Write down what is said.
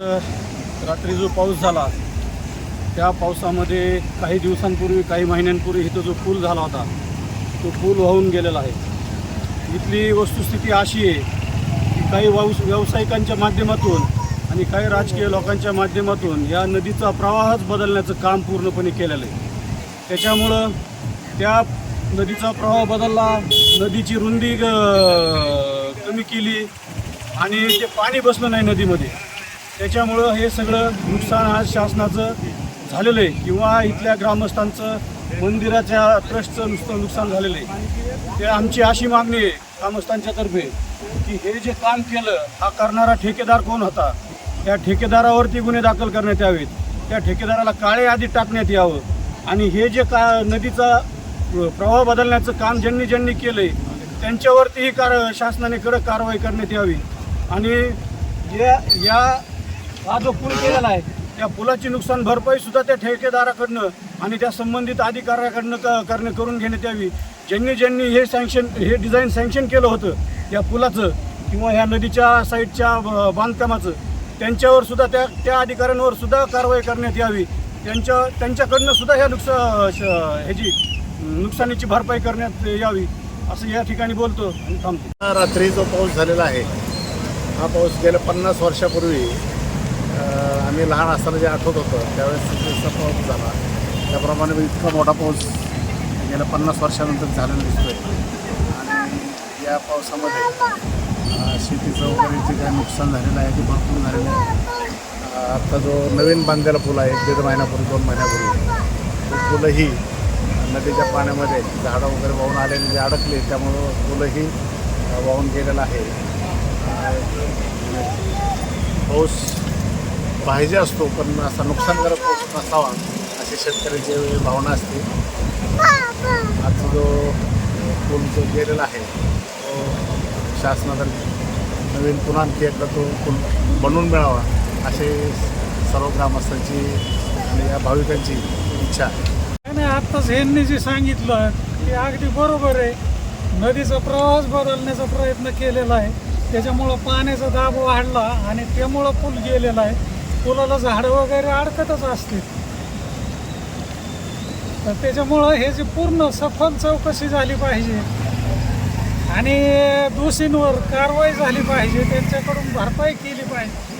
रात्री जो पाऊस झाला त्या पावसामध्ये काही दिवसांपूर्वी काही महिन्यांपूर्वी इथं जो पूल झाला होता तो पूल वाहून गेलेला आहे. इथली वस्तुस्थिती अशी आहे की काही व्यवस व्यावसायिकांच्या माध्यमातून आणि काही राजकीय लोकांच्या माध्यमातून या नदीचा प्रवाहच बदलण्याचं काम पूर्णपणे केलेलं आहे. त्याच्यामुळं त्या नदीचा प्रवाह बदलला नदीची रुंदी ग- कमी केली आणि ते पाणी बसलं नाही नदीमध्ये. त्याच्यामुळं हे सगळं नुकसान आज शासनाचं झालेलं आहे. किंवा इथल्या ग्रामस्थांचं मंदिराच्या ट्रस्टचं नुसतं नुकसान झालेलं आहे. ते आमची अशी मागणी आहे ग्रामस्थांच्या तर्फे की हे जे काम केलं हा करणारा ठेकेदार कोण होता? त्या ठेकेदारावरती गुन्हे दाखल करण्यात यावेत. त्या ठेकेदाराला काळे आधी टाकण्यात यावं. आणि हे जे का नदीचा प्रवाह बदलण्याचं काम ज्यांनी ज्यांनी केलं आहे त्यांच्यावरतीही कार शासनाने कडक कारवाई करण्यात यावी. आणि या या हा जो पूल केलेला आहे त्या पुलाची नुकसान भरपाई सुद्धा त्या ठेकेदाराकडनं आणि त्या संबंधित अधिकाऱ्याकडनं क करणे करून घेण्यात यावी. ज्यांनी ज्यांनी हे सँक्शन हे डिझाईन सँक्शन केलं होतं या पुलाचं किंवा ह्या नदीच्या साईडच्या ब- बांधकामाचं त्यांच्यावर सुद्धा त्या त्या अधिकाऱ्यांवर सुद्धा कारवाई करण्यात यावी. त्यांच्या त्यांच्याकडनं सुद्धा ह्या नुकसा श- ह्याची नुकसानीची भरपाई करण्यात यावी असं या ठिकाणी बोलतो आणि थांबतो. रात्री जो पाऊस झालेला आहे हा पाऊस गेल्या पन्नास वर्षापूर्वी आम्ही लहान असताना जे आठवत होतं त्यावेळेस जसा पाऊस झाला. त्याप्रमाणे इतका मोठा पाऊस गेल्या पन्नास वर्षानंतर झालेला दिसतोय. आणि या पावसामध्ये शेतीचं वगैरे जे काही नुकसान झालेलं आहे ते भरपूर झालेलं आहे. आत्ता जो नवीन बांधलेला पूल आहे एक दीड महिन्यापूर्वी दोन महिन्यापूर्वी तो पूलही नदीच्या पाण्यामध्ये झाडं वगैरे वाहून आलेले जे अडकले त्यामुळं पूलही वाहून गेलेला आहे. पाऊस पाहिजे असतो पण असा नुकसानकारक पाऊस नसावा अशी शेतकऱ्याची भावना असते. आजचा जो पूल जो गेलेला आहे तो शासनातर्फे नवीन पुन्हा आणखी एकदा तो पूल बनवून मिळावा असे सर्व ग्रामस्थांची आणि या भाविकांची इच्छा आहे. नाही आत्ताच ह्यांनी जे सांगितलं ते अगदी बरोबर आहे. नदीचा प्रवास बदलण्याचा प्रयत्न केलेला आहे. त्याच्यामुळं पाण्याचा दाब वाढला आणि त्यामुळं पूल गेलेला आहे. कोणाला झाडं वगैरे अडकतच असतील. तर त्याच्यामुळं हे जे पूर्ण सफल चौकशी झाली पाहिजे आणि दोषींवर कारवाई झाली पाहिजे त्यांच्याकडून भरपाई केली पाहिजे.